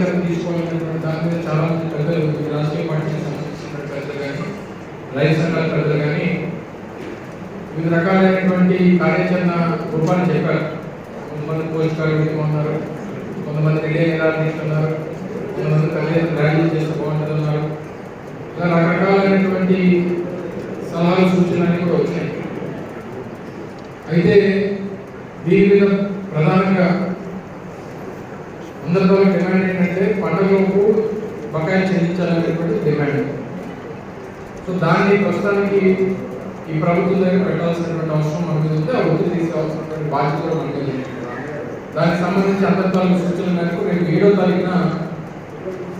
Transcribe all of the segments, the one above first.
కార్యక్రమం తీసుకోవాలనేటువంటి దాని మీద చాలా మంది పెద్దలు రాజకీయ పార్టీకి సంబంధించినటువంటి పెద్దలు కానీ రైతు సంఘాల పెద్దలు కానీ వివిధ రకాలైనటువంటి కార్యాచరణ రూపాన్ని చెప్పారు. కొంతమంది పోలీస్ కార్యక్రమం ఉన్నారు కొంతమంది రిలే తీసుకున్నారు కొంతమంది కలిసి ర్యాలీ చేస్తే బాగుంటుంది ఉన్నారు ఇలా రకరకాలైనటువంటి సలహాలు సూచనలు కూడా వచ్చాయి అయితే దీని మీద ప్రధానంగా అందరితో డిమాండ్ ఏంటంటే పండుగలకు బకాయి చెల్లించాలనేటువంటి డిమాండ్ సో దాన్ని ప్రస్తుతానికి ఈ ప్రభుత్వం దగ్గర పెట్టాల్సినటువంటి అవసరం మనకు మీద ఉంది ఆ ఒత్తిడి తీసుకోవాల్సినటువంటి బాధ్యత కూడా మనకి దానికి సంబంధించి అందరి తాలూకు మేరకు రేపు ఏడో తారీఖున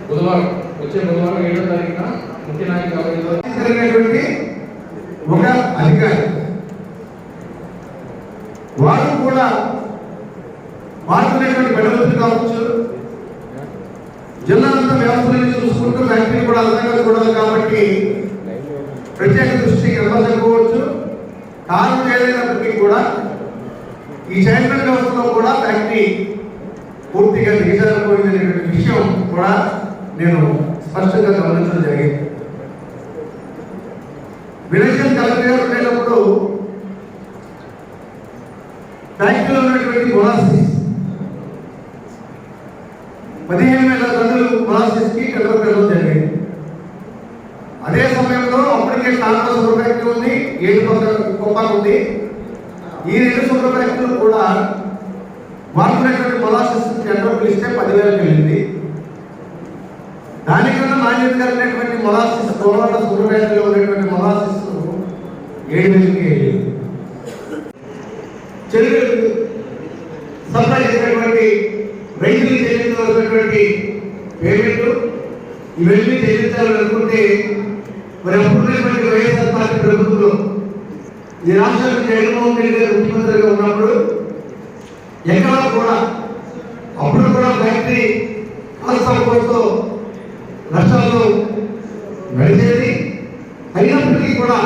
బుధవారం వచ్చే బుధవారం ఏడో తారీఖున ముఖ్య నాయకులు ఎవరైతే ఒక అధికారి వారు కూడా మారుతున్నటువంటి బెడవలు కావచ్చు జిల్లాలంతా వ్యవస్థలను చూసుకుంటూ ఫ్యాక్టరీ కూడా అందంగా చూడాలి కాబట్టి ప్రత్యేక దృష్టి ఇవ్వకపోవచ్చు కారణం ఏదైనప్పటికీ కూడా ఈ చైల్డ్ వ్యవస్థలో కూడా ఫ్యాక్టరీ పూర్తిగా దిగజారిపోయిందనేటువంటి విషయం కూడా నేను స్పష్టంగా గమనించడం జరిగింది. విలేజన్ కలెక్టర్ ఉండేటప్పుడు ఫ్యాక్టరీలో ఉన్నటువంటి మొలాసిస్ మొలాసిస్కి జరిగింది అదే సమయంలో అప్పటికే నాలుగు సూపర్ ఫ్యాక్టరీ ఉంది ఏడు పక్క కుప్పకు ఉంది. ఈ రెండు సూపర్ ఫ్యాక్టరీలు కూడా వాడుకునేటువంటి మొలాసిస్ టెండర్ పిలిస్తే పదివేలకు వెళ్ళింది. దానికన్నా నాణ్యత కలిగినటువంటి మొలాసిస్ కోలాట సూపర్వైజర్లో ఉన్నటువంటి మొలాసిస్ ఏడు వేలకి వెళ్ళింది. చెరువులకు సప్లై చేసినటువంటి రైతులు చెల్లించవలసినటువంటి పేమెంట్ ఇవన్నీ చెల్లించాలని అనుకుంటే మరి అప్పుడు వైఎస్ఆర్ పార్టీ ప్రభుత్వంలో ఈ రాష్ట్రానికి జగన్మోహన్ రెడ్డి గారు ముఖ్యమంత్రిగా ఉన్నప్పుడు ఎక్కడా కూడా అప్పుడు కూడా ఫ్యాక్టరీ కాల్సంతో నష్టాలు నడిచేది అయినప్పటికీ కూడా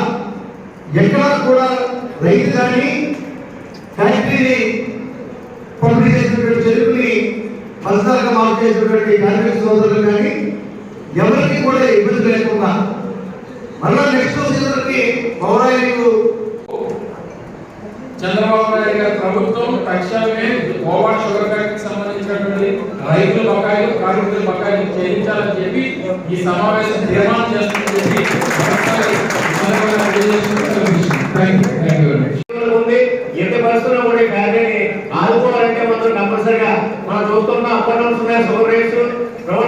ఎక్కడా కూడా రైతు కానీ ఫ్యాక్టరీని పంపిణీ చేసినటువంటి చెరువుని ఫలితాలుగా మార్పు చేసినటువంటి కార్మిక సోదరులు కానీ ఎవరికి కూడా ఇబ్బంది లేకుండా మళ్ళా నెక్స్ట్ సీజన్కి పౌరాయికు చంద్రబాబు నాయుడు గారి ప్రభుత్వం తక్షణమే గోవా షుగర్ ఫ్యాక్టరీకి సంబంధించినటువంటి రైతుల బకాయిలు కార్మికుల బకాయిలు చెల్లించాలని చెప్పి ఈ సమావేశం తీర్మానం చేస్తుందని చెప్పి పరిస్థితుల్లో కూడా ఆదుకోవాలంటే కంపల్సరిగా మనం చూస్తున్న ఉన్నాయి. షుగర్ రేట్స్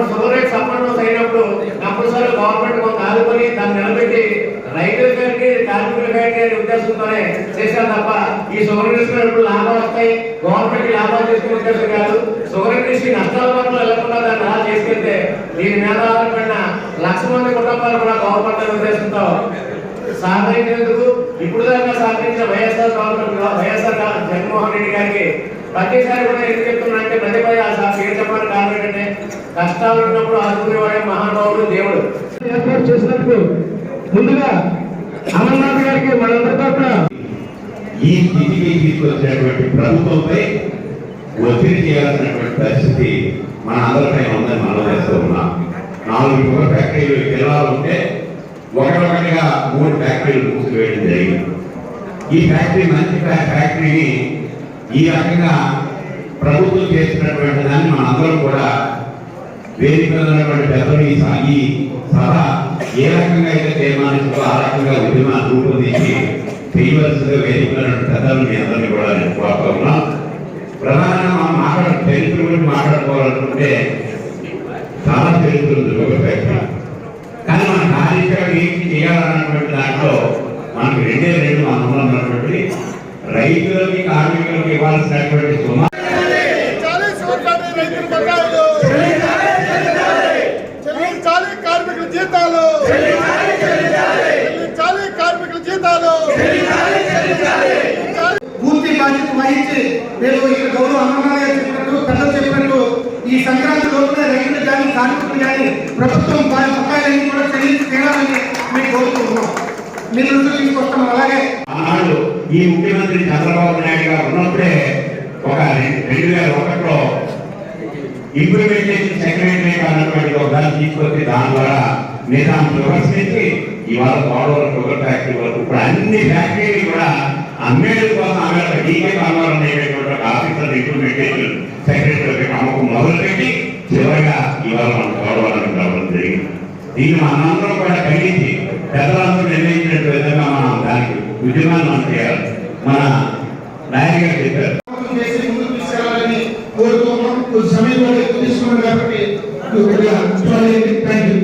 షుగర్ రేట్స్ అప్పటి అయినప్పుడు కంపల్సరిగా గవర్నమెంట్ కొంత ఆదుకొని దాన్ని నిలబెట్టి రైతుల గారికి కార్మికుల గారికి ఉద్దేశంతోనే చేశారు తప్ప ఈ షుగర్ ఇండస్ట్రీ ఎప్పుడు లాభాలు వస్తాయి. గవర్నమెంట్ లాభాలు చేసుకునే ఉద్దేశం కాదు. షుగర్ ఇండస్ట్రీ నష్టాల పట్ల వెళ్ళకుండా దాన్ని అలా చేసుకెళ్తే దీని మీద ఆధారపడిన లక్ష మంది కుటుంబాలు కూడా గవర్నమెంట్ ఉద్దేశంతో సహకరించేందుకు ఇప్పుడు దాకా సహకరించిన వైఎస్ఆర్ గవర్నమెంట్ వైఎస్ఆర్ జగన్మోహన్ రెడ్డి గారికి ప్రతిసారి కూడా ఎందుకు చెప్తున్నా అంటే పదే పదే ఆ సార్ పేరు చెప్పడానికి కారణం ఏంటంటే కష్టాలు ఉన్నప్పుడు ఆదుకునేవాడే మహానుభావుడు దేవుడు. ఏర్పాటు చేసినందుకు ముందుగా అమర్నాథ్ గారికి మనందరి ఈ స్థితికి తీసుకొచ్చినటువంటి ప్రభుత్వంపై ఒత్తిడి చేయాల్సినటువంటి పరిస్థితి మన అందరిపై ఉందని మనం చేస్తూ ఉన్నాం. నాలుగు యువ ఫ్యాక్టరీలు జిల్లాలు ఉంటే ఒకటొకటిగా మూడు ఫ్యాక్టరీలు మూసివేయడం జరిగింది. ఈ ఫ్యాక్టరీ మంచి ఫ్యాక్టరీని ఈ రకంగా ప్రభుత్వం చేసినటువంటి దాన్ని మనందరం కూడా వేదిక ఉన్నటువంటి పెద్దలు ఈ సభ ఏ రకంగా అయితే తీర్మానిస్తుందో ఆ రకంగా ఉద్యమాన్ని రూపొందించి చేయవలసిందిగా వేదికలను పెద్దలు మీ అందరినీ కూడా నేను కోరుతా ఉన్నాం ప్రధానంగా మనం మాట్లాడ చరిత్ర గురించి మాట్లాడుకోవాలనుకుంటే చాలా చరిత్ర ఉంది కానీ మన కార్యక్రమం ఏంటి చేయాలన్నటువంటి దాంట్లో మనకు రెండే రెండు మనం ఉన్నటువంటి రైతులకి కార్మికులకు ఇవ్వాల్సినటువంటి సుమారు చెల్లించాలి సోదరుని రైతుల బకాయిలు చెల్లించాలి కార్మికుల జీతాలు చెల్లించాలి కార్మికుల జీతాలు పూర్తి బాధ్యత వహించి నేను ఇక్కడ గౌరవ అన్నమాయ చెప్పినట్టు పెద్దలు చెప్పినట్టు ఈ సంక్రాంతి లోపల రైతులు కానీ కార్మికులు కానీ ప్రభుత్వం వారి బకాయిలన్నీ కూడా చెల్లించి తీరాలని మేము కోరుకుంటున్నాం. మీ తీసుకొస్తాం. అలాగే ఆనాడు ఈ ముఖ్యమంత్రి చంద్రబాబు నాయుడు గారు ఉన్నప్పుడే ఒక రెండు వేల ఒకటిలో ఇంప్లిమెంటేషన్ సెక్రటరీ అన్నటువంటి ఒక దాన్ని తీసుకొచ్చి దాని ద్వారా నిజాం విమర్శించి నుంచి ఇవాళ గోడవరం షుగర్ ఫ్యాక్టరీ వరకు ఇప్పుడు అన్ని ఫ్యాక్టరీలు కూడా అమ్మేయడం కోసం అమ్మేట డీకే కామరావు అనేటువంటి ఒక ఆఫీసర్ ఇంప్లిమెంటేషన్ సెక్రటరీ అమ్మకం మొదలుపెట్టి చివరిగా ఇవాళ మన గోడవరం రావడం జరిగింది. దీన్ని మనందరం కూడా ఖండించి పెద్దలందరూ నిర్ణయించినట్టు విధంగా మనం దానికి ఉద్యమాన్ని మనం చేయాలి. మన నాయక్ గారు చెప్పారు. చేసి ముందుకు తీసుకెళ్ళాలని కోరుతున్నాం కొద్ది సమయం కూడా ఎక్కువ తీసుకున్నాం కాబట్టి కొద్దిగా థ్యాంక్ యూ